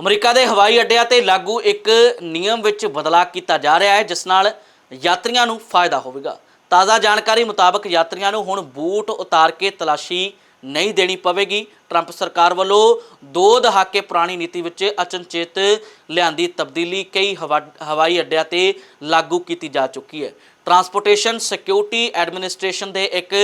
America ਦੇ ਹਵਾਈ ਅੱਡਿਆਂ ਤੇ ਲਾਗੂ ਇੱਕ ਨਿਯਮ ਵਿੱਚ ਬਦਲਾਅ ਕੀਤਾ ਜਾ ਰਿਹਾ ਹੈ, ਜਿਸ ਨਾਲ ਯਾਤਰੀਆਂ ਨੂੰ ਫਾਇਦਾ ਹੋਵੇਗਾ। ਤਾਜ਼ਾ ਜਾਣਕਾਰੀ ਮੁਤਾਬਕ ਯਾਤਰੀਆਂ ਨੂੰ ਹੁਣ ਬੂਟ ਉਤਾਰ ਕੇ ਤਲਾਸ਼ੀ ਨਹੀਂ ਦੇਣੀ ਪਵੇਗੀ। ਟਰੰਪ ਸਰਕਾਰ ਵੱਲੋਂ ਦੋ ਦਹਾਕੇ ਪੁਰਾਣੀ ਨੀਤੀ ਵਿੱਚ ਅਚਨਚੇਤ ਲਿਆਂਦੀ ਤਬਦੀਲੀ ਕਈ ਹਵਾ- ਹਵਾਈ ਅੱਡਿਆਂ ਤੇ ਲਾਗੂ ਕੀਤੀ ਜਾ ਚੁੱਕੀ ਹੈ। ਟਰਾਂਸਪੋਰਟੇਸ਼ਨ ਸਿਕਿਉਰਿਟੀ ਐਡਮਿਨਿਸਟ੍ਰੇਸ਼ਨ ਦੇ ਇੱਕ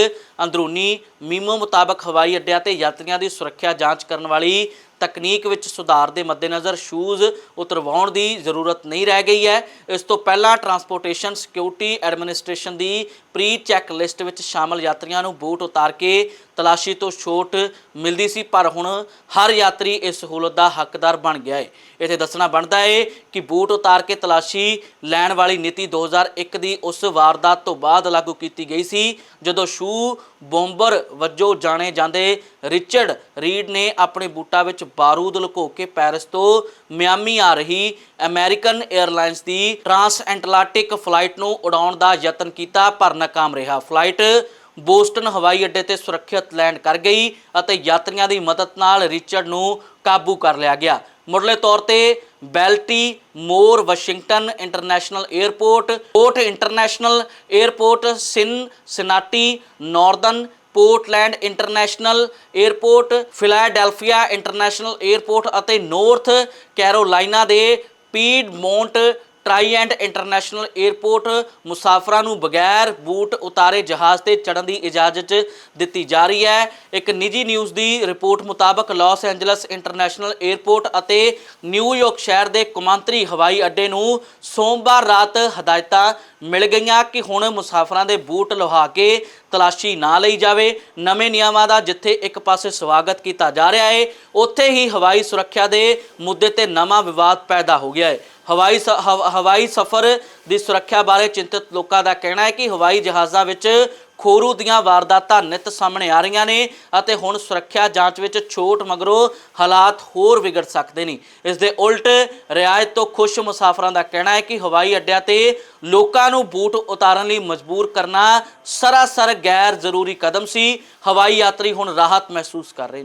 ਅੰਦਰੂਨੀ ਮੀਮੋ ਮੁਤਾਬਕ ਹਵਾਈ ਅੱਡਿਆਂ ਤੇ ਯਾਤਰੀਆਂ ਦੀ ਸੁਰੱਖਿਆ ਜਾਂਚ ਕਰਨ ਵਾਲੀ ਤਕਨੀਕ ਵਿੱਚ ਸੁਧਾਰ ਦੇ ਮੱਦੇਨਜ਼ਰ ਸ਼ੂਜ਼ ਉਤਰਵਾਉਣ ਦੀ ਜ਼ਰੂਰਤ ਨਹੀਂ ਰਹਿ ਗਈ ਹੈ। ਇਸ ਤੋਂ ਪਹਿਲਾਂ ਟਰਾਂਸਪੋਰਟੇਸ਼ਨ ਸਿਕਿਉਰਿਟੀ ਐਡਮਿਨਿਸਟ੍ਰੇਸ਼ਨ ਦੀ ਪ੍ਰੀ ਚੈੱਕ ਲਿਸਟ ਵਿੱਚ ਸ਼ਾਮਲ ਯਾਤਰੀਆਂ ਨੂੰ ਬੂਟ ਉਤਾਰ ਕੇ ਤਲਾਸ਼ੀ ਤੋਂ ਛੋਟ ਮਿਲਦੀ ਸੀ, ਪਰ ਹੁਣ ਹਰ ਯਾਤਰੀ ਇਸ ਸਹੂਲਤ ਦਾ ਹੱਕਦਾਰ ਬਣ ਗਿਆ ਹੈ ਇੱਥੇ ਦੱਸਣਾ ਬਣਦਾ ਹੈ ਕਿ ਬੂਟ ਉਤਾਰ ਕੇ ਤਲਾਸ਼ੀ ਲੈਣ ਵਾਲੀ ਨੀਤੀ 2001 ਦੀ ਉਸ ਵਾਰਦਾਤ ਤੋਂ ਬਾਅਦ ਲਾਗੂ ਕੀਤੀ ਗਈ ਸੀ, ਜਦੋਂ ਸ਼ੂ ਬੰਬਰ ਵਜੋਂ ਜਾਣੇ ਜਾਂਦੇ ਰਿਚਰਡ ਰੀਡ ਨੇ ਆਪਣੇ ਬੂਟਾਂ ਵਿੱਚ ਬਾਰੂਦ ਲੁਕੋ ਕੇ ਪੈਰਿਸ ਤੋਂ ਮਿਆਮੀ ਆ ਰਹੀ ਅਮਰੀਕਨ 에ਅਰਲਾਈਨਸ ਦੀ ਟਰਾਂਸ ਐਂਟਲਾਂਟਿਕ ਫਲਾਈਟ ਨੂੰ ਉਡਾਉਣ ਦਾ ਯਤਨ ਕੀਤਾ, ਪਰ ਨਾਕਾਮ ਰਿਹਾ। ਫਲਾਈਟ ਬੋਸਟਨ ਹਵਾਈ ਅੱਡੇ ਤੇ ਸੁਰੱਖਿਅਤ ਲੈਂਡ ਕਰ ਗਈ ਅਤੇ ਯਾਤਰੀਆਂ ਦੀ ਮਦਦ ਨਾਲ ਰਿਚਰਡ ਨੂੰ ਕਾਬੂ ਕਰ ਲਿਆ ਗਿਆ। ਮੁੱਢਲੇ ਤੌਰ ਤੇ Baltimore, Washington international airport port international airport ਸਿਨ, Cincinnati northern Portland international airport Philadelphia international airport ਅਤੇ ਨਾਰਥ ਕੈਰੋਲਾਈਨਾ ਦੇ ਪੀਡ ਪੀਡਮੌਂਟ ਟ੍ਰਾਈਐਂਡ ਇੰਟਰਨੈਸ਼ਨਲ 에ਅਰਪੋਰਟ ਮੁਸਾਫਰਾਂ ਨੂੰ ਬਗੈਰ ਬੂਟ ਉਤਾਰੇ ਜਹਾਜ਼ ਤੇ ਚੜ੍ਹਨ ਦੀ ਇਜਾਜ਼ਤ ਦਿੱਤੀ ਜਾ ਰਹੀ ਹੈ। ਇੱਕ ਨਿੱਜੀ ਨਿਊਜ਼ ਦੀ ਰਿਪੋਰਟ ਮੁਤਾਬਕ ਲਾਸ ਐਂਜਲਸ ਇੰਟਰਨੈਸ਼ਨਲ 에ਅਰਪੋਰਟ ਅਤੇ ਨਿਊਯਾਰਕ ਸ਼ਹਿਰ ਦੇ ਕੌਮਾਂਤਰੀ ਹਵਾਈ ਅੱਡੇ ਨੂੰ ਸੋਮਵਾਰ ਰਾਤ ਹਦਾਇਤਾਂ ਮਿਲ ਗਈਆਂ ਕਿ ਹੁਣ ਮੁਸਾਫਰਾਂ ਦੇ ਬੂਟ ਲੁਹਾ ਕੇ ਤਲਾਸ਼ੀ ਨਾ ਲਈ ਜਾਵੇ। ਨਵੇਂ ਨਿਯਮਾਂ ਦਾ ਜਿੱਥੇ ਇੱਕ ਪਾਸੇ ਸਵਾਗਤ ਕੀਤਾ ਜਾ ਰਿਹਾ ਹੈ, ਉੱਥੇ ਹੀ ਹਵਾਈ ਸੁਰੱਖਿਆ ਦੇ ਮੁੱਦੇ ਤੇ ਨਵਾਂ ਵਿਵਾਦ ਪੈਦਾ ਹੋ ਗਿਆ ਹੈ। ਹਵਾਈ ਸ- ਹਵਾਈ ਸਫ਼ਰ ਦੀ ਸੁਰੱਖਿਆ ਬਾਰੇ ਚਿੰਤਤ ਲੋਕਾਂ ਦਾ ਕਹਿਣਾ ਹੈ ਕਿ ਹਵਾਈ ਜਹਾਜ਼ਾਂ ਵਿੱਚ ਖੋਰੂ ਦੀਆਂ ਵਾਰਦਾਤਾਂ ਨਿਤ ਸਾਹਮਣੇ ਆ ਰਹੀਆਂ ਨੇ ਅਤੇ ਹੁਣ ਸੁਰੱਖਿਆ ਜਾਂਚ ਵਿੱਚ ਛੋਟ ਮਗਰੋਂ ਹਾਲਾਤ ਹੋਰ ਵਿਗੜ ਸਕਦੇ ਨੇ। ਇਸ ਦੇ ਉਲਟ ਰਿਆਇਤ ਤੋਂ ਖੁਸ਼ ਮੁਸਾਫਰਾਂ ਦਾ ਕਹਿਣਾ ਹੈ ਕਿ ਹਵਾਈ ਅੱਡਿਆਂ ਤੇ ਲੋਕਾਂ ਨੂੰ ਬੂਟ ਉਤਾਰਨ ਲਈ ਮਜਬੂਰ ਕਰਨਾ ਸਰਾਸਰ ਗੈਰ ਜ਼ਰੂਰੀ ਕਦਮ ਸੀ। ਹਵਾਈ ਯਾਤਰੀ ਹੁਣ ਰਾਹਤ ਮਹਿਸੂਸ ਕਰ ਰਹੇ ਨੇ।